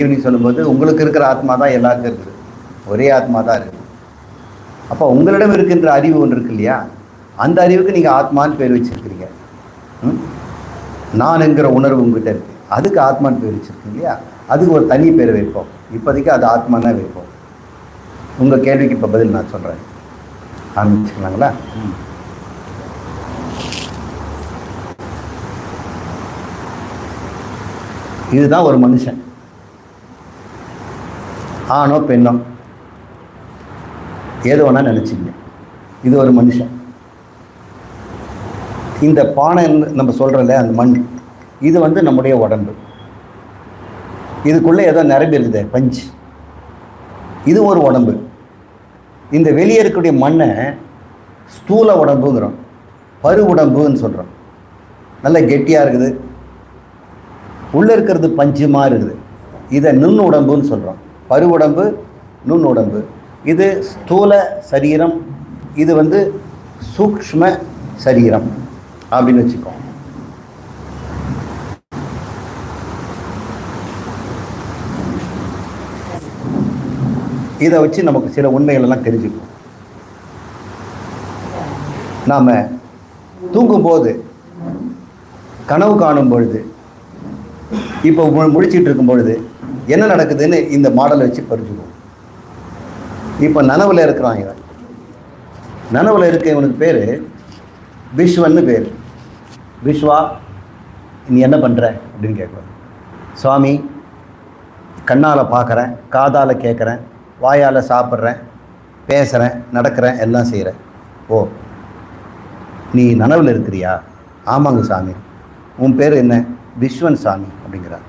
ஜீவனி சொல்லும்போது உங்களுக்கு இருக்கிற ஆத்மா தான் எல்லாருக்கும் இருக்குது. ஒரே ஆத்மா தான் இருக்குது. அப்போ உங்களிடம் இருக்கின்ற அறிவு ஒன்று இருக்கு இல்லையா? அந்த அறிவுக்கு நீங்கள் ஆத்மான்னு பேர் வச்சிருக்கிறீங்க. நான் என்கிற உணர்வு உங்ககிட்ட இருக்குது அதுக்கு ஆத்மான்னு பேர் வச்சுருக்கீங்க இல்லையா? அதுக்கு ஒரு தனி பேர் வைப்போம். இப்போதைக்கு அது ஆத்மானா வைப்போம். உங்கள் கேள்விக்கு இப்போ பதில் நான் சொல்கிறேன் ஆரம்பிச்சுக்கலாங்களா? ம். இதுதான் ஒரு மனுஷன். ஆணோ பெண்ணோ? ஏதோ ஒன்றா நினச்சிங்க இது ஒரு மனுஷன். இந்த பானை நம்ம சொல்கிறோம்ல அந்த மண். இது வந்து நம்முடைய உடம்பு. இதுக்குள்ளே ஏதோ நிரம்பி இருக்குது பஞ்சு. இது ஒரு உடம்பு. இந்த வெளியே இருக்கக்கூடிய மண்ணை ஸ்தூல உடம்புங்கிறோம். பரு உடம்புன்னு சொல்கிறோம் நல்ல கெட்டியாக இருக்குது. உள்ளே இருக்கிறது பஞ்சுமாக இருக்குது. இதை நுண் உடம்புன்னு சொல்கிறோம் பருவுடம்பு உடம்பு நுண் உடம்பு இது ஸ்தூல சரீரம் இது வந்து சூக்ஷ்ம சரீரம் அப்படின்னு வச்சுக்கோ இதை வச்சு நமக்கு சில உண்மைகள் எல்லாம் தெரிஞ்சுக்கும். நாம் தூங்கும்போது கனவு காணும் பொழுது இப்போ மு- முழிச்சிட்டு இருக்கும் பொழுது என்ன நடக்குதுன்னு இந்த மாடலை வச்சு பறிச்சுக்குவோம் இப்போ நனவில் இருக்கிறான் இவன். நனவில் இருக்க இவனுக்கு பேர் விஸ்வன்னு பேர். விஸ்வா நீ என்ன பண்ணுற அப்படின்னு கேட்குறான். சுவாமி கண்ணால் பார்க்குறேன் காதால் கேட்குறேன் வாயால் சாப்பிட்றேன் பேசுகிறேன் நடக்கிறேன் எல்லாம் செய்கிறேன் ஓ நீ நனவில் இருக்கிறியா? ஆமாங்க சாமி. உன் பேர் என்ன? விஸ்வன் சாமி அப்படிங்கிறார்.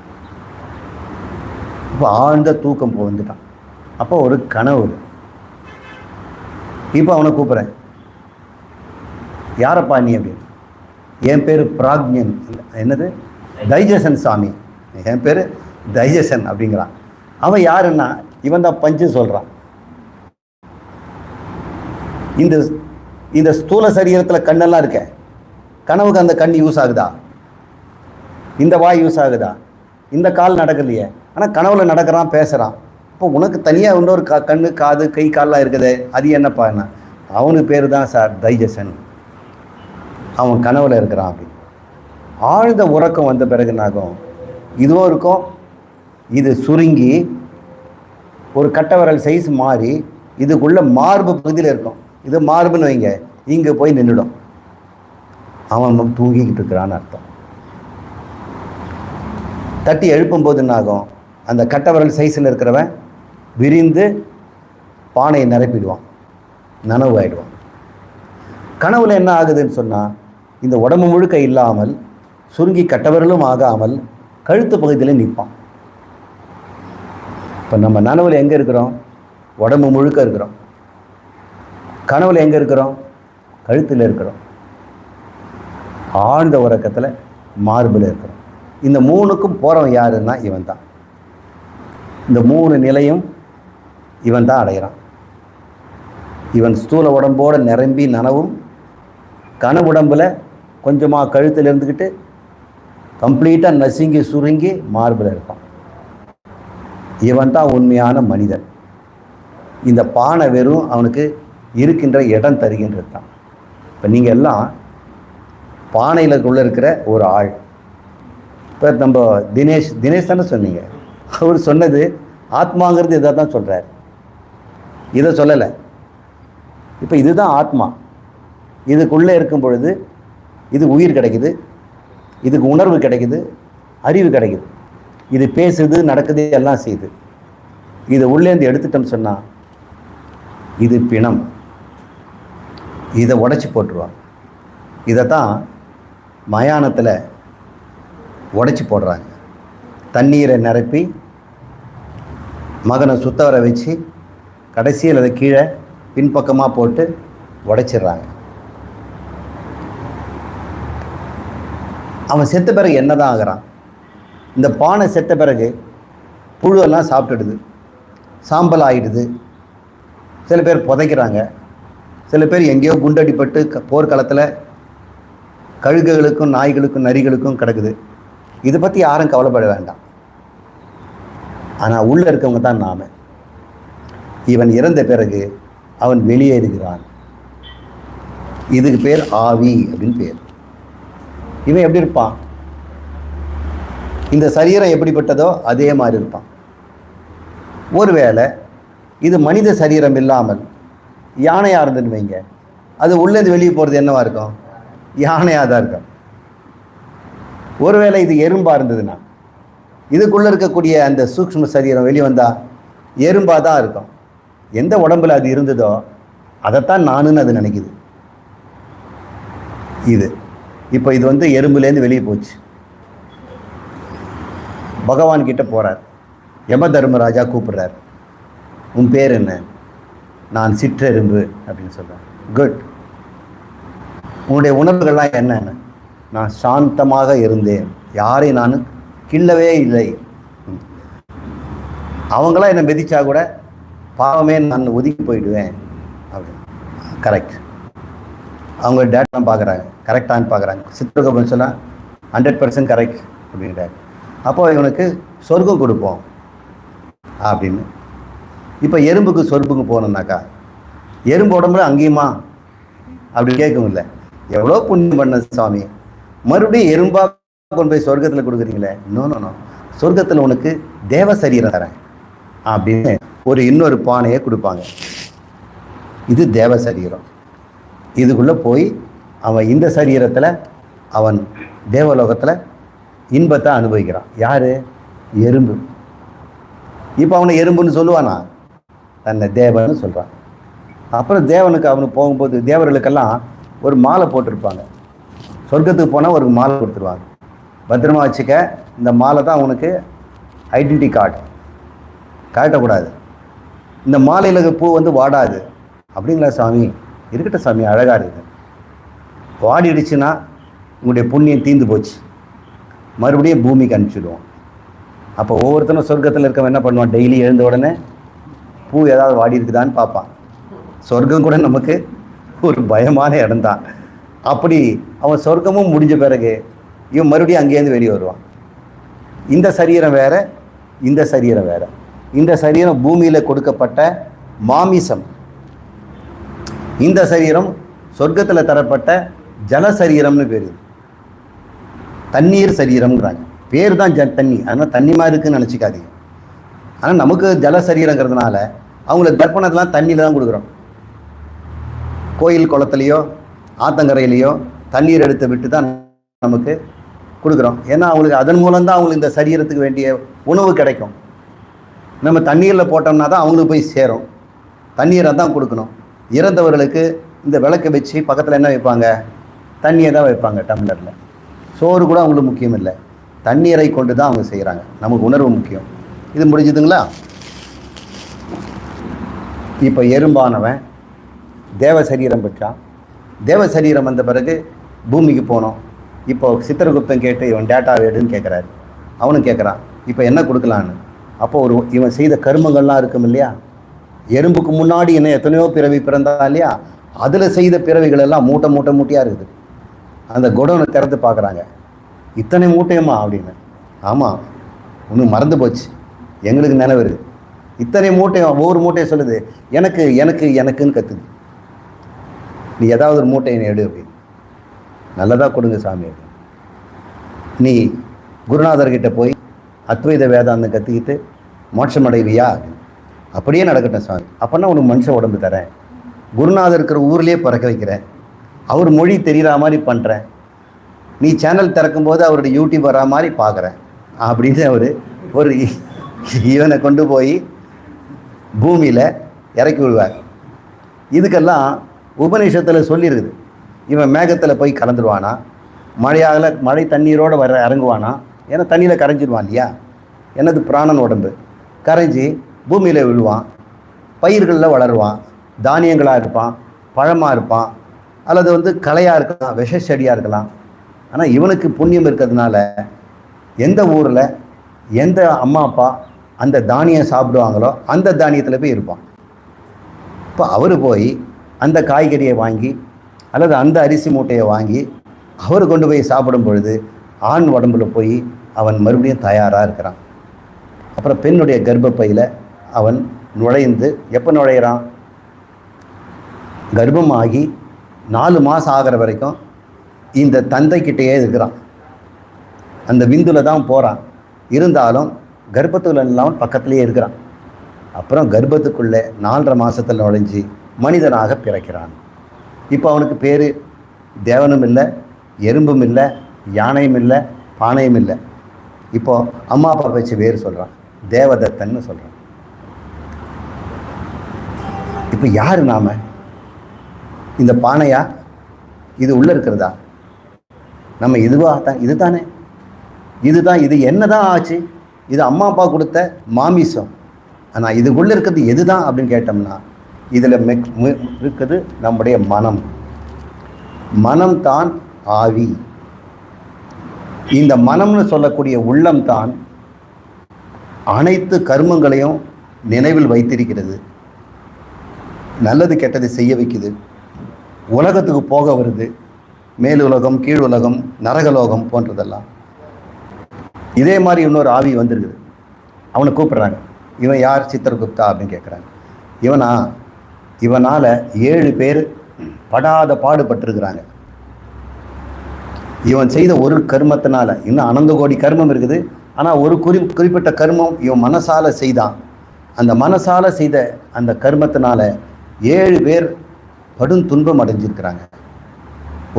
இப்போ ஆழ்ந்த தூக்கம் வந்துட்டான் அப்போ ஒரு கனவு. இப்போ அவனை கூப்பிட்றேன். யாரப்பா நீ அப்படின்னு என் பேர் பிராக்ஞன். இல்லை என்னது? தைஜசன் சாமி. என் பேர் தைஜசன் அப்படிங்கிறான். அவன் யாருன்னா இவன் தான் பஞ்சு சொல்கிறான் இந்த இந்த ஸ்தூல சரீரத்தில் கண்ணெல்லாம் இருக்க. கனவுக்கு அந்த கண் யூஸ் ஆகுதா? இந்த வாய் யூஸ் ஆகுதா? இந்த கால் நடக்கலையே. ஆனால் கனவுல நடக்கிறான் பேசுகிறான் இப்போ உனக்கு தனியாக இன்னொரு கா கண்ணு காது கை கால்லாம் இருக்குது. அது என்னப்பா என்ன? அவனுக்கு பேர் தான் சார் தைஜசன் அவன் கனவுல இருக்கிறான் அப்படி ஆழ்ந்த உறக்கம் வந்த பிறகு என்னாகும் இதுவும் இருக்கும். இது சுருங்கி ஒரு கட்டவரல் சைஸ் மாறி இதுக்குள்ள மார்பு பகுதியில் இருக்கும். இது மார்புன்னு வைங்க. இங்கே போய் நின்றுடும் அவன் தூங்கிக்கிட்டு இருக்கிறான்னு அர்த்தம். தட்டி எழுப்பும் என்னாகும் அந்த கட்டவரல் சைஸில் இருக்கிறவன் விரிந்து பானையை நிரப்பிடுவான். நனவு ஆகிடுவான் கனவுல என்ன ஆகுதுன்னு சொன்னால் இந்த உடம்பு முழுக்க இல்லாமல் சுருங்கி கட்டவரலும் ஆகாமல் கழுத்து பகுதியில் நிற்பான் இப்போ நம்ம நனவில் எங்கே இருக்கிறோம்? உடம்பு முழுக்க இருக்கிறோம். கனவில் எங்கே இருக்கிறோம்? கழுத்தில் இருக்கிறோம். ஆழ்ந்த உறக்கத்தில் மார்பில் இருக்கிறோம். இந்த மூணுக்கும் போகிறவன் யாருன்னா இவன் தான் இந்த மூணு நிலையும் இவன் தான் அடைகிறான். இவன் ஸ்தூல உடம்போட நிரம்பி நனவும் கனவுடம்பில் கொஞ்சமாக கழுத்தில் இருந்துக்கிட்டு கம்ப்ளீட்டாக நசுங்கி சுருங்கி மார்பில் இருப்பான். இவன் தான் உண்மையான மனிதன். இந்த பானை வெறும் அவனுக்கு இருக்கின்ற இடம் தருகின்றது தான். இப்போ நீங்கள் எல்லாம் பானையில் உள்ள இருக்கிற ஒரு ஆள். இப்போ நம்ம தினேஷ் தினேஷ் தானே சொன்னீங்க? அவர் சொன்னது ஆத்மாங்கிறது இதை தான் சொல்கிறார் இதை சொல்லலை. இப்போ இதுதான் ஆத்மா. இதுக்குள்ளே இருக்கும் பொழுது இது உயிர் கிடைக்குது இதுக்கு உணர்வு கிடைக்குது அறிவு கிடைக்குது. இது பேசுது நடக்குது எல்லாம் செய்யுது. இதை உள்ளேந்து எடுத்துட்டோம்னு சொன்னால் இது பிணம். இதை உடச்சி போட்டுருவான் இதை தான் மயானத்தில் உடச்சி போடுறாங்க. தண்ணீரை நிரப்பி மகனை சுத்த வர வச்சு கடைசியில் அதை கீழே பின்பக்கமாக போட்டு உடைச்சிடுறாங்க. அவன் செத்த பிறகு என்னதான் ஆகிறான்? இந்த பானை செத்த பிறகு புழுவெல்லாம் சாப்பிட்டுடுது. சாம்பல் ஆகிடுது சில பேர் புதைக்கிறாங்க. சில பேர் எங்கேயோ குண்டடிப்பட்டு க- போர்க்களத்தில் கழுகுகளுக்கும் நாய்களுக்கும் நரிகளுக்கும் கிடக்குது. இதை பற்றி யாரும் கவலைப்பட வேண்டாம். ஆனால் உள்ளே இருக்கவங்க தான் நாம. இவன் இறந்த பிறகு அவன் வெளியேறுகிறான் இதுக்கு பேர் ஆவி அப்படின்னு பேர். இவன் எப்படி இருப்பான்? இந்த சரீரம் எப்படிப்பட்டதோ அதே மாதிரி இருப்பான். ஒருவேளை இது மனித சரீரம் இல்லாமல் யானையாக இருந்துன்னு வைங்க. அது உள்ளேருந்து வெளியே போகிறது என்னவா இருக்கும்? யானையாக தான் இருக்கும். ஒருவேளை இது எறும்பாக இருந்ததுன்னா இதுக்குள்ளே இருக்கக்கூடிய அந்த சூக்ஷ்ம சரீரம் வெளியே வந்தால் எறும்பாக தான் இருக்கும். எந்த உடம்புல அது இருந்ததோ அதைத்தான் நானுன்னு அது நினைக்குது. இது. இப்போ இது வந்து எறும்புலேருந்து வெளியே போச்சு. பகவான் கிட்ட போகிறார் யம தர்மராஜா கூப்பிடுறார். உன் பேர் என்ன? நான் சிற்றெரும்பு அப்படின்னு சொல்கிறேன் குட் உன்னுடைய உணர்வுகள்லாம் என்னென்ன? நான் சாந்தமாக இருந்தேன். யாரை நான் கிள்ளவே இல்லை. அவங்களாம் என்னை மிதிச்சா கூட பாவமே நான் ஒதுக்கி போயிடுவேன். அப்படின்னு. கரெக்ட் அவங்க டேட்டா பார்க்குறாங்க கரெக்டானு பார்க்குறாங்க சித்திரகோபன் சொன்னால் ஹண்ட்ரட் பர்சன்ட் கரெக்ட் அப்படின்றாரு. அப்போ இவனுக்கு சொர்க்கம் கொடுப்போம். அப்படின்னு. இப்போ எறும்புக்கு சொர்ப்புக்கு போகணுன்னாக்கா எறும்பு உடம்புல அங்கேயுமா? அப்படி கேட்கும் இல்லை. எவ்வளோ புண்ணியம் பண்ண சுவாமி மறுபடியும் எறும்பாக கொண்டு போய் சொர்க்கத்தில் கொடுக்குறீங்களே? நோ நோ நோ சொர்க்கத்தில் உனக்கு தேவ சரீரம் தரேன். அப்படின்னு ஒரு இன்னொரு பானையை கொடுப்பாங்க. இது தேவ சரீரம். இதுக்குள்ளே போய் அவன் இந்த சரீரத்தில் அவன் தேவலோகத்தில் இன்பத்தை அனுபவிக்கிறான். யார்? எறும்பு. இப்போ அவனை எறும்புன்னு சொல்லுவானா? தன்னை தேவன்னு சொல்கிறான் அப்புறம் தேவனுக்கு அவனுக்கு போகும்போது தேவர்களுக்கெல்லாம் ஒரு மாலை போட்டிருப்பாங்க. சொர்க்கத்துக்கு போனால் ஒரு மாலை கொடுத்துருவாங்க. பத்திரமா வச்சுக்க. இந்த மாலை தான் உனக்கு ஐடென்டி கார்டு காட்டக்கூடாது இந்த மாலையில் பூ வந்து வாடாது. அப்படிங்களா சாமி? இருக்கட்டும் சாமி அழகாக இருக்குது வாடிடுச்சுன்னா உங்களுடைய புண்ணியம் தீந்து போச்சு. மறுபடியும் பூமிக்கு அனுப்பிச்சிடுவோம். அப்போ ஒவ்வொருத்தனும் சொர்க்கத்தில் இருக்கவன் என்ன பண்ணுவான்? டெய்லி எழுந்த உடனே பூ ஏதாவது வாடி இருக்குதான்னு பார்ப்பான். சொர்க்கம் கூட நமக்கு ஒரு பயமான இடம்தான். அப்படி அவன் சொர்க்கமும் முடிஞ்ச பிறகு இவன் மறுபடியும் அங்கேருந்து வெளியே வருவான். இந்த சரீரம் வேற இந்த சரீரம் வேற. இந்த சரீரம் பூமியில் கொடுக்கப்பட்ட மாமிசம். இந்த சரீரம் சொர்க்கத்தில் தரப்பட்ட ஜல சரீரம்னு பேர். தண்ணீர் சரீரம்ங்கிறாங்க. பேர் தான் ஜ தண்ணி. அதனால் தண்ணி மாதிரி இருக்குன்னு நினச்சிக்காதீங்க. ஆனால் நமக்கு ஜல சரீரங்கிறதுனால அவங்களுக்கு தர்ப்பணத்தெலாம் தண்ணியில் தான் கொடுக்குறோம். கோயில் குளத்துலையோ ஆத்தங்கரையிலையோ தண்ணீர் எடுத்து விட்டு தான் நமக்கு கொடுக்குறோம். ஏன்னா அவங்களுக்கு அதன் மூலம் தான் அவங்களுக்கு இந்த சரீரத்துக்கு வேண்டிய உணவு கிடைக்கும். நம்ம தண்ணீரில் போட்டோம்னா தான் அவங்களுக்கு போய் சேரும். தண்ணீரை தான் கொடுக்கணும். இறந்தவர்களுக்கு இந்த விளக்கை வச்சு பக்கத்தில் என்ன வைப்பாங்க? தண்ணியை தான் வைப்பாங்க டம்ளரில். சோறு கூட அவங்களுக்கு முக்கியம் இல்லை. தண்ணீரை கொண்டு தான் அவங்க செய்கிறாங்க நமக்கு உணர்வு முக்கியம். இது முடிஞ்சுதுங்களா? இப்போ எறும்பானவன் தேவ சரீரம் பெற்றான் தேவ சரீரம் வந்த பிறகு பூமிக்கு போனோம். இப்போ சித்திரகுப்தன் கேட்டு இவன் டேட்டா வேடுன்னு கேட்குறாரு அவனும் கேட்குறான் இப்போ என்ன கொடுக்கலான்னு அப்போ ஒரு இவன் செய்த கர்மங்கள்லாம் இருக்கும் இல்லையா? எறும்புக்கு முன்னாடி என்ன எத்தனையோ பிறவி பிறந்தா இல்லையா? அதில் செய்த பிறவிகள் எல்லாம் மூட்டை மூட்டை மூட்டையாக இருக்குது. அந்த குடோனை திறந்து பார்க்குறாங்க. இத்தனை மூட்டையுமா? அப்படின்னு. ஆமாம் ஒன்றும் மறந்து போச்சு. எங்களுக்கு நினைவு இருக்குது இத்தனை மூட்டையும் ஒவ்வொரு மூட்டையும் சொல்லுது. எனக்கு எனக்கு எனக்குன்னு கற்றுது நீ ஏதாவது ஒரு மூட்டையை எடு அப்படின்னு. நல்லதாக கொடுங்க சாமி. நீ குருநாதர்கிட்ட போய் அத்வைத வேதாந்தம் கற்றுக்கிட்டு மோட்சம் அடைவியா அப்படியே நடக்கட்டும் சாமி. அப்போனா உனக்கு மனுஷ உடம்பு தரேன். குருநாதர் இருக்கிற ஊர்லேயே பிறக்க வைக்கிறேன். அவர் மொழி தெரிகிற மாதிரி பண்ணுறேன் நீ சேனல் திறக்கும்போது அவருடைய யூடியூப் வரா மாதிரி பார்க்குறேன் அப்படின்னு அவர் ஒரு இவனை கொண்டு போய் பூமியில் இறக்கி விடுவார். இதுக்கெல்லாம் உபநிஷத்தில் சொல்லியிருக்குது இவன் மேகத்தில் போய் கலந்துருவானா? மழையாகல மழை தண்ணீரோடு வர இறங்குவானா? ஏன்னா தண்ணியில் கரைஞ்சிடுவான் இல்லையா? எனது பிராணன் உடம்பு? கரைஞ்சி பூமியில் விழுவான். பயிர்களில் வளருவான். தானியங்களாக இருப்பான். பழமாக இருப்பான். அல்லது வந்து களையாக இருக்கலாம் விஷ செடியாக இருக்கலாம். ஆனால் இவனுக்கு புண்ணியம் இருக்கிறதுனால எந்த ஊரில் எந்த அம்மா அப்பா அந்த தானியம் சாப்பிடுவாங்களோ அந்த தானியத்தில் போய் இருப்பான். இப்போ அவர் போய் அந்த காய்கறியை வாங்கி அல்லது அந்த அரிசி மூட்டையை வாங்கி அவர் கொண்டு போய் சாப்பிடும் பொழுது ஆண் உடம்புல போய் அவன் மறுபடியும் தயாராக இருக்கிறான். அப்புறம் பெண்ணுடைய கர்ப்பப்பையில் அவன் நுழைந்து எப்போ நுழையிறான்? கர்ப்பமாகி நாலு மாதம் ஆகிற வரைக்கும் இந்த தந்தைக்கிட்டேயே இருக்கிறான். அந்த விந்துல தான் போகிறான் இருந்தாலும் கர்ப்பத்தில் இல்லாமல் பக்கத்துலேயே இருக்கிறான். அப்புறம் கர்ப்பத்துக்குள்ளே நாலரை மாதத்தில் நுழைஞ்சி மனிதனாக பிறக்கிறான். இப்போ அவனுக்கு பேர் தேவனும் இல்லை எறும்பும் இல்லை யானையும் இல்லை பானையும் இல்லை. இப்போ அம்மா அப்பா வச்சு வேறு சொல்கிறான் தேவதத்தன்னு சொல்கிறான் இப்போ யார் நாம்? இந்த பானையா? இது உள்ளே இருக்கிறதா? நம்ம இதுவாக தான் இது தானே இதுதான் இது என்ன தான் ஆச்சு? இது அம்மா அப்பா கொடுத்த மாமிசம். ஆனால் இதுக்குள்ளே இருக்கிறது எது தான் அப்படின்னு கேட்டோம்னா இதில் இருக்குது நம்முடைய மனம். மனம் தான் ஆவி. இந்த மனம்னு சொல்லக்கூடிய உள்ளம் தான் அனைத்து கர்மங்களையும் நினைவில் வைத்திருக்கிறது. நல்லது கெட்டது செய்ய வைக்குது. உலகத்துக்கு போக வருது. மேலுலகம் கீழ் உலகம் நரகலோகம் போன்றதெல்லாம். இதே மாதிரி இன்னொரு ஆவி வந்திருக்குது. அவனை கூப்பிடுறாங்க. இவன் யார்? சித்திரகுப்தா அப்படின்னு கேட்குறாங்க. இவனா இவனால் ஏழு பேர் படாத பாடுபட்டிருக்கிறாங்க. இவன் செய்த ஒரு கர்மத்தினால இன்னும் அனந்த கோடி கர்மம் இருக்குது. ஆனால் ஒரு குறி குறிப்பிட்ட கர்மம் இவன் மனசால செய்தான். அந்த மனசால செய்த அந்த கர்மத்தினால ஏழு பேர் படும் துன்பம் அடைஞ்சிருக்கிறாங்க.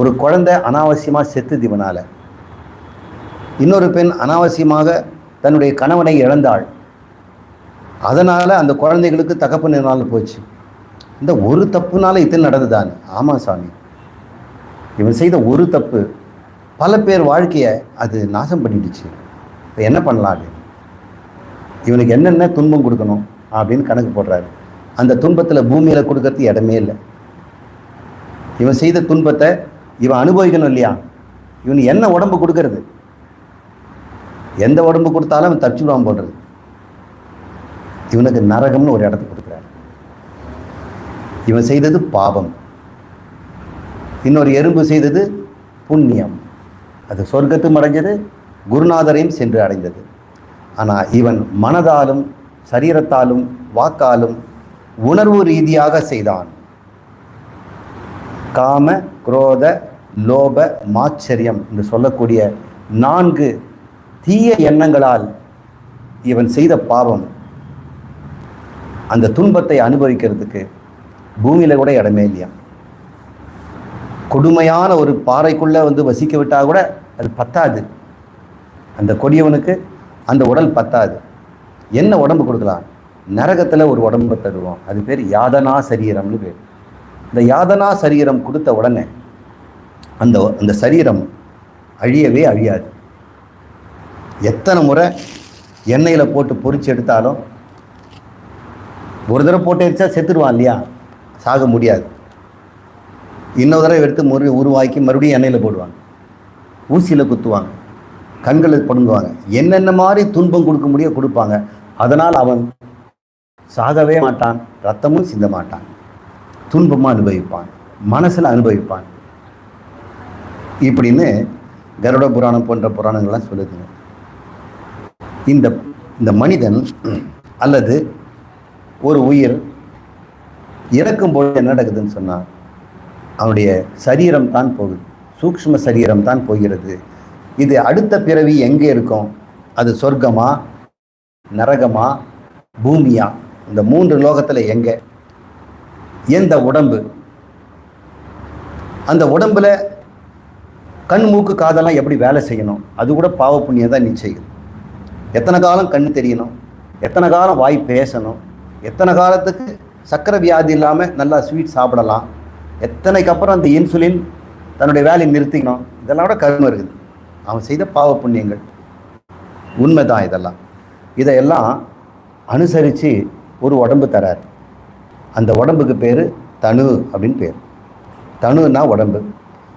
ஒரு குழந்தை அனாவசியமாக செத்துது இவனால். இன்னொரு பெண் அனாவசியமாக தன்னுடைய கணவனை இழந்தாள். அதனால் அந்த குழந்தைகளுக்கு தகப்பனால போச்சு? இந்த ஒரு தப்புனால இத்தனை நடந்துதான். ஆமாம் சாமி. இவன் செய்த ஒரு தப்பு பல பேர் வாழ்க்கையை அது நாசம் பண்ணிடுச்சு. இப்போ என்ன பண்ணலாம் அப்படின்னு? இவனுக்கு என்னென்ன துன்பம் கொடுக்கணும் அப்படின்னு கணக்கு போடுறாரு. அந்த துன்பத்தில் பூமியில் கொடுக்கறதுக்கு இடமே இல்லை. இவன் செய்த துன்பத்தை இவன் அனுபவிக்கணும் இல்லையா? இவன் என்ன உடம்பு கொடுக்கறது? எந்த உடம்பு கொடுத்தாலும் அவன் தச்சுடுவான் போடுறது இவனுக்கு நரகம்னு ஒரு இடத்த இவன் செய்தது பாவம். இன்னொரு எறும்பு செய்தது புண்ணியம். அது சொர்க்கத்தும் அடைஞ்சது குருநாதரையும் சென்று அடைந்தது. ஆனால் இவன் மனதாலும் சரீரத்தாலும் வாக்காலும் உணர்வு ரீதியாக செய்தான். காம குரோத லோப மாச்சரியம் என்று சொல்லக்கூடிய நான்கு தீய எண்ணங்களால் இவன் செய்த பாவம். அந்த துன்பத்தை அனுபவிக்கிறதுக்கு பூமியில் கூட இடமே இல்லையா? கொடுமையான ஒரு பாறைக்குள்ளே வந்து வசிக்க விட்டால் கூட அது பத்தாது. அந்த கொடியவனுக்கு அந்த உடல் பத்தாது. என்ன உடம்பு கொடுக்கலாம்? நரகத்தில் ஒரு உடம்பு தருவோம். அது பேர் யாதனா சரீரம்னு பேர். இந்த யாதனா சரீரம் கொடுத்த உடனே அந்த அந்த சரீரம் அழியவே அழியாது. எத்தனை முறை எண்ணெயில் போட்டு பொறிச்சு எடுத்தாலும் ஒரு தடவை போட்டு எரிச்சா செத்துடுவான் இல்லையா? சாக முடியாது. இன்னொரு தடவை எடுத்து முறை உருவாக்கி மறுபடியும் எண்ணெயில் போடுவாங்க. ஊசியில் குத்துவாங்க. கண்களை படுங்குவாங்க. என்னென்ன மாதிரி துன்பம் கொடுக்க முடியும் கொடுப்பாங்க. அதனால் அவன் சாகவே மாட்டான் ரத்தமும் சிந்த மாட்டான். துன்பமாக அனுபவிப்பான். மனசில் அனுபவிப்பான். இப்படின்னு கருட புராணம் போன்ற புராணங்கள்லாம் சொல்லுதுங்க. இந்த இந்த மனிதன் அல்லது ஒரு உயிர் இறக்கும்போது என்ன நடக்குதுன்னு சொன்னால் அவனுடைய சரீரம் தான் போகுது. சூக்ஷ்ம சரீரம் தான் போகிறது. இது அடுத்த பிறவி எங்கே இருக்கும்? அது சொர்க்கமா? நரகமா? பூமியா? இந்த மூன்று லோகத்தில் எங்கே? எந்த உடம்பு? அந்த உடம்புல கண் மூக்கு காதெல்லாம் எப்படி வேலை செய்யணும்? அது கூட பாவ புண்ணியம் தான் நிச்சயம். எத்தனை காலம் கண் தெரியணும்? எத்தனை காலம் வாய் பேசணும்? எத்தனை காலத்துக்கு சக்கரை வியாதி இல்லாமல் நல்லா ஸ்வீட் சாப்பிடலாம். எத்தனைக்கு அப்புறம் அந்த இன்சுலின் தன்னுடைய வேலையை நிறுத்திக்கணும்? இதெல்லாம் கூட கருமை இருக்குது. அவன் செய்த பாவ புண்ணியங்கள். உண்மைதான் இதெல்லாம். இதையெல்லாம் அனுசரித்து ஒரு உடம்பு தரார். அந்த உடம்புக்கு பேர் தனு அப்படின்னு பேர். தனுன்னா உடம்பு.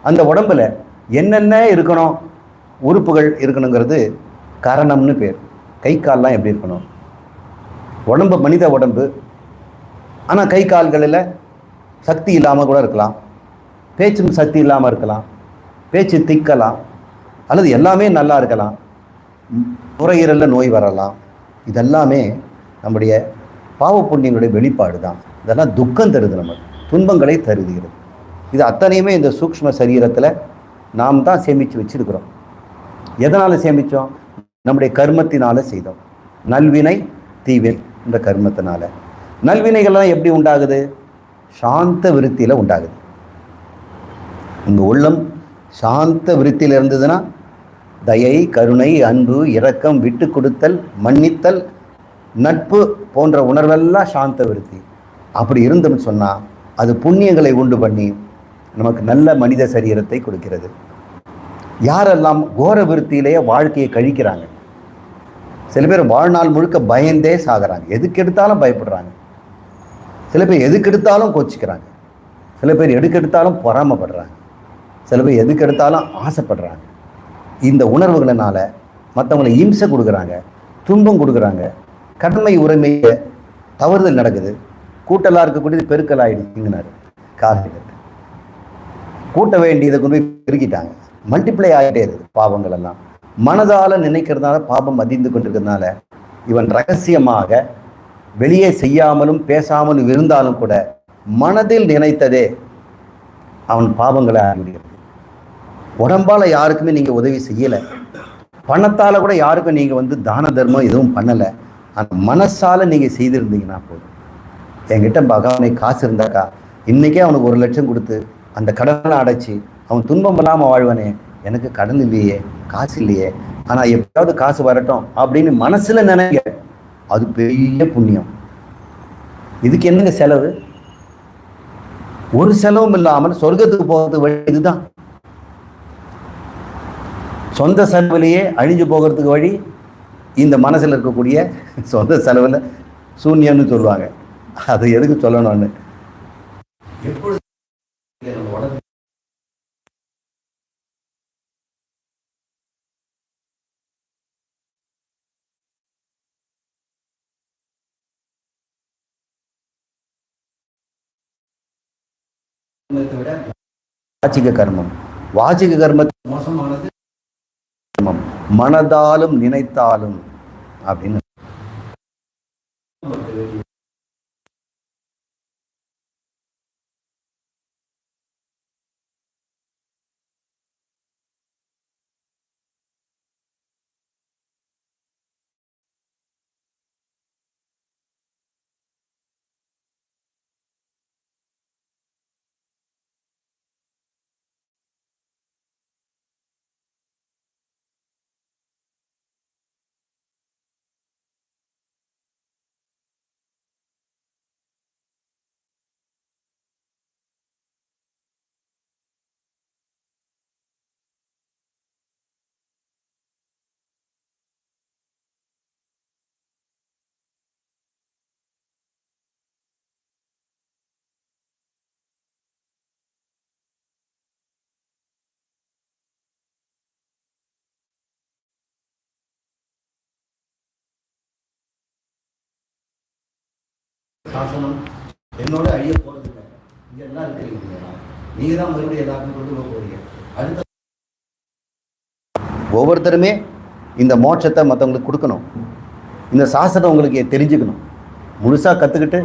அந்த உடம்புல என்னென்ன இருக்கணும்? உறுப்புகள் இருக்கணுங்கிறது கரணம்னு பேர். கை கால்லாம் எப்படி இருக்கணும்? உடம்பு மனித உடம்பு ஆனால் கை கால்களில் சக்தி இல்லாமல் கூட இருக்கலாம். பேச்சும் சக்தி இல்லாமல் இருக்கலாம். பேச்சு திக்கலாம். அல்லது எல்லாமே நல்லா இருக்கலாம். நுரையீரலில் நோய் வரலாம். இதெல்லாமே நம்முடைய பாவ புண்ணியங்களுடைய வெளிப்பாடு தான் இதெல்லாம் துக்கம் தருது நமக்கு துன்பங்களை தருகிறது. இது அத்தனையுமே இந்த சூக்ஷ்ம சரீரத்தில் நாம் தான் சேமித்து வச்சிருக்கிறோம். எதனால் சேமித்தோம் நம்முடைய கர்மத்தினால் செய்தோம். நல்வினை தீவினை இந்த கர்மத்தினால. நல்வினைகள்லாம் எப்படி உண்டாகுது? சாந்த விருத்தியில் உண்டாகுது. உங்கள் உள்ளம் சாந்த விருத்தியில் இருந்ததுன்னா தயை கருணை அன்பு இரக்கம் விட்டு கொடுத்தல் மன்னித்தல் நட்பு போன்ற உணர்வெல்லாம் சாந்த விருத்தி. அப்படி இருந்தோம்னு சொன்னால் அது புண்ணியங்களை உண்டு பண்ணி நமக்கு நல்ல மனித சரீரத்தை கொடுக்கிறது. யாரெல்லாம் கோர விருத்தியிலேயே வாழ்க்கையை கழிக்கிறாங்க? சில பேர் வாழ்நாள் முழுக்க பயந்தே சாகிறாங்க. எதுக்கு எடுத்தாலும் பயப்படுறாங்க. சில பேர் எதுக்கெடுத்தாலும் கோச்சிக்கிறாங்க. சில பேர் எதுக்கெடுத்தாலும் பொறாமப்படுறாங்க. சில பேர் எதுக்கெடுத்தாலும் ஆசைப்படுறாங்க. இந்த உணர்வுகளினால் மற்றவங்களை இம்சை கொடுக்குறாங்க துன்பம் கொடுக்குறாங்க. கடமை உரிமையை தவறுதல் நடக்குது. கூட்டலாக இருக்கக்கூடியது பெருக்கல் ஆகிடுச்சிங்கனாரு காலையில் கூட்ட வேண்டியதை கொண்டு போய் பெருக்கிட்டாங்க. மல்டிப்ளை ஆகிட்டே இருக்குது பாவங்கள் எல்லாம். மனதால் நினைக்கிறதுனால பாபம் அதிர்ந்து கொண்டிருக்கிறதுனால இவன் ரகசியமாக வெளியே செய்யாமலும் பேசாமலும் இருந்தாலும் கூட மனதில் நினைத்ததே அவன் பாவங்களை ஆரம்பிக்கிறது உடம்பால் யாருக்குமே நீங்கள் உதவி செய்யலை. பணத்தால் கூட யாருக்கும் நீங்கள் வந்து தான தர்மம் எதுவும் பண்ணலை. அந்த மனசால் நீங்கள் செய்திருந்தீங்கன்னா போதும். என்கிட்ட பகவானை காசு இருந்தாக்கா இன்றைக்கே அவனுக்கு ஒரு லட்சம் கொடுத்து அந்த கடனை அடைச்சி அவன் துன்பம் இல்லாமல் வாழ்வனே எனக்கு கடன் இல்லையே காசு இல்லையே ஆனால் எப்படியாவது காசு வரட்டும் அப்படின்னு மனசில் நினைக்க அது பெரிய புண்ணியம். இதுக்கு என்னங்க செலவு? ஒரு செலவும் இல்லாமல் சொர்க்கத்துக்கு போகிறது வழி இதுதான். சொந்த செலவுலேயே அழிஞ்சு போகிறதுக்கு வழி இந்த மனசில் இருக்கக்கூடிய சொந்த செலவில் சூன்யம்னு சொல்லுவாங்க. அது எதுக்கு சொல்லணும்னு எப்பொழுது விட வாச்சிக கர்மம். வாச்சிக கர்மத்தில் மோசமானது. கர்மம் மனதாலும் நினைத்தாலும் அப்படின்னு சாசனம் என்னோட அழிய போறது இல்லை. இங்க எல்லாம் இருக்கிறீங்க நீங்க தான் மறுபடியும் எல்லாருக்கும் கொண்டு போக போறீங்க. அடுத்த ஒவ்வொருத்தருமே இந்த மோட்சத்தை மற்றவங்களுக்கு கொடுக்கணும். இந்த சாசனம் உங்களுக்கு தெரிஞ்சுக்கணும். முழுசாக கற்றுக்கிட்டு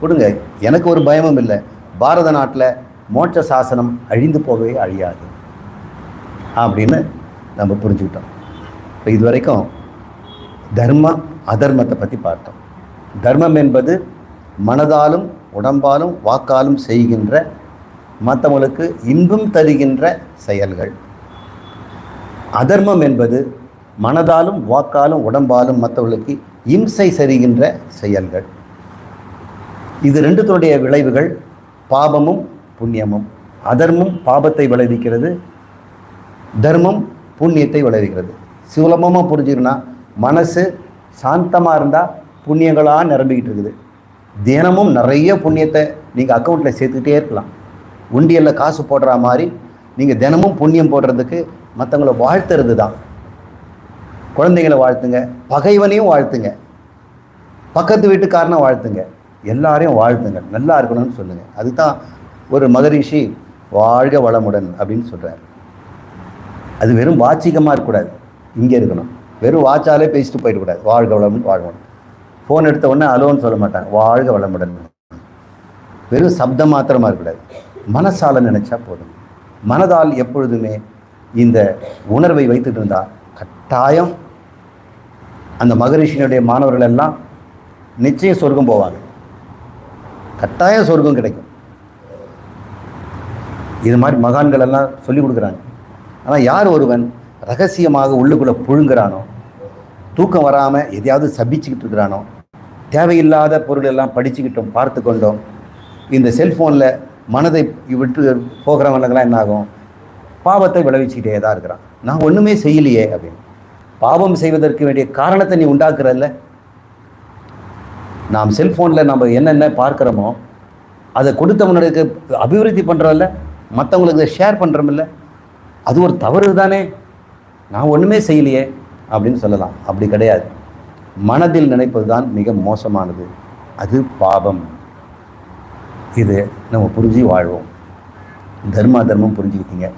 கொடுங்க. எனக்கு ஒரு பயமும் இல்லை. பாரத நாட்டில் மோட்ச சாசனம் அழிந்து போகவே அழியாது. அப்படின்னு நம்ம புரிஞ்சுக்கிட்டோம். இப்போ இது வரைக்கும் தர்மம் அதர்மத்தை பற்றி பார்த்தோம். தர்மம் என்பது மனதாலும் உடம்பாலும் வாக்காலும் செய்கின்ற மற்றவங்களுக்கு இன்பம் தருகின்ற செயல்கள். அதர்மம் என்பது மனதாலும் வாக்காலும் உடம்பாலும் மற்றவர்களுக்கு இம்சை சரிகின்ற செயல்கள். இது ரெண்டுத்துடைய விளைவுகள் பாபமும் புண்ணியமும். அதர்மம் பாபத்தை விளைவிக்கிறது தர்மம் புண்ணியத்தை விளைவிக்கிறது. சுலபமாக புரிஞ்சுக்கணும்னா மனசு சாந்தமாக இருந்தால் புண்ணியங்களாக நிரம்பிக்கிட்டு இருக்குது. தினமும் நிறைய புண்ணியத்தை நீங்கள் அக்கௌண்ட்டில் சேர்த்துக்கிட்டே இருக்கலாம். உண்டியலில் காசு போடுற மாதிரி நீங்கள் தினமும் புண்ணியம் போடுறதுக்கு மற்றவங்கள வாழ்த்துறது தான். குழந்தைங்களை வாழ்த்துங்க பகைவனையும் வாழ்த்துங்க பக்கத்து வீட்டுக்காரனை வாழ்த்துங்க எல்லாரையும் வாழ்த்துங்க நல்லா இருக்கணும்னு சொல்லுங்கள் அதுதான் ஒரு மகரிஷி வாழ்க வளமுடன் அப்படின்னு சொல்கிறார் அது வெறும் வாச்சிகமாக இருக்கக்கூடாது. இங்கே இருக்கணும். வெறும் வாட்சாலே பேசிட்டு போயிடக்கூடாது. வாழ்க வளமுடன் வாழ்வணும் ஃபோன் எடுத்த உடனே அலோன்னு சொல்ல மாட்டாங்க. வாழ்க வளமுடன். வெறும் சப்தம் மாத்திரமா இருக்கக்கூடாது. மனசால நினைச்சா போதும். மனதால் எப்பொழுதுமே இந்த உணர்வை வைத்துட்டு இருந்தா கட்டாயம் அந்த மகரிஷியினுடைய மாணவர்கள் எல்லாம் நிச்சயம் சொர்க்கம் போவாங்க. கட்டாயம் சொர்க்கம் கிடைக்கும். இது மாதிரி மகான்கள் எல்லாம் சொல்லி கொடுக்குறாங்க. ஆனால் யார் ஒருவன் ரகசியமாக உள்ளுக்குள்ளே புழுங்குறானோ தூக்கம் வராமல் எதையாவது சபிச்சுக்கிட்டு இருக்கிறானோ தேவையில்லாத பொருள் எல்லாம் படிச்சுக்கிட்டோம் பார்த்து கொண்டோம் இந்த செல்ஃபோனில் மனதை விட்டு போகிறவங்களுக்கெல்லாம் என்ன ஆகும் பாவத்தை விளைவிச்சுக்கிட்டே தான் இருக்கிறான். நான் ஒன்றுமே செய்யலையே அப்படின்னு. பாவம் செய்வதற்கு வேண்டிய காரணத்தை நீ உண்டாக்குறல்ல? நாம் செல்ஃபோனில் நம்ம என்னென்ன பார்க்குறோமோ அதை கொடுத்தவனுக்கு அபிவிருத்தி பண்ணுறோம்ல மற்றவங்களுக்கு ஷேர் பண்ணுறோமில்ல அது ஒரு தவறு தானே நான் ஒன்றுமே செய்யலையே அப்படின்னு சொல்லலாம். அப்படி கிடையாது. மனதில் நினைப்பது தான் மிக மோசமானது. அது பாபம் இது நம்ம புரிஞ்சு வாழ்வோம். தர்மா தர்மம் புரிஞ்சுக்கிட்டீங்க.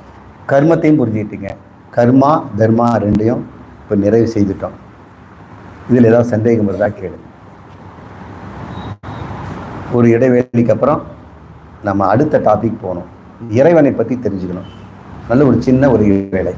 கர்மத்தையும் புரிஞ்சுக்கிட்டீங்க. கர்மா தர்மா ரெண்டையும் இப்போ நிறைவு செய்துட்டோம். இதில் ஏதாவது சந்தேகம் இருந்தால் கேளு. ஒரு இடைவேளைக்கு அப்புறம் நம்ம அடுத்த டாபிக் போகணும். இறைவனை பற்றி தெரிஞ்சுக்கணும். நல்ல ஒரு சின்ன ஒரு இடைவேளை.